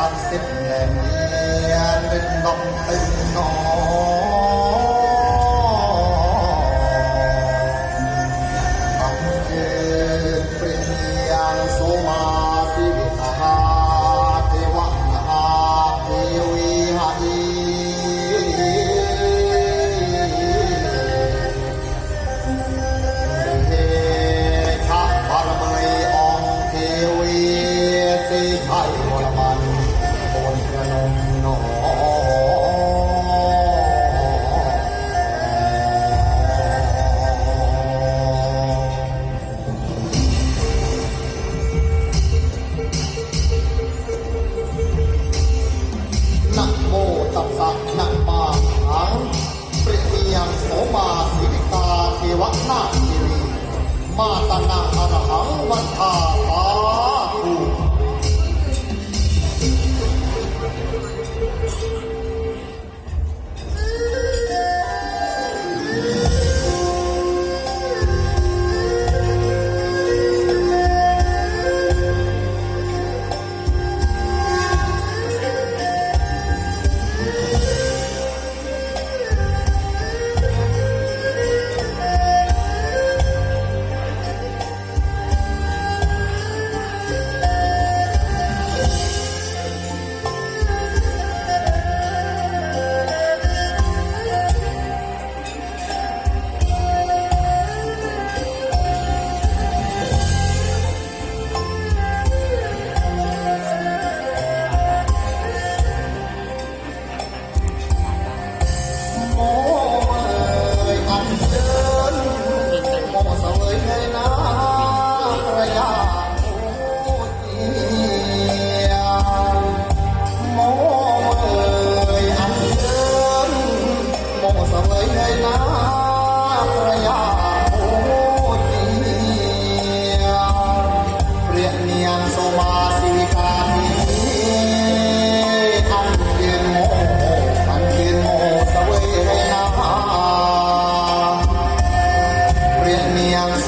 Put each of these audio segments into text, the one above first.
ศักสิบแห่งเมียเป็นดอกเป็นนอง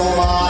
เ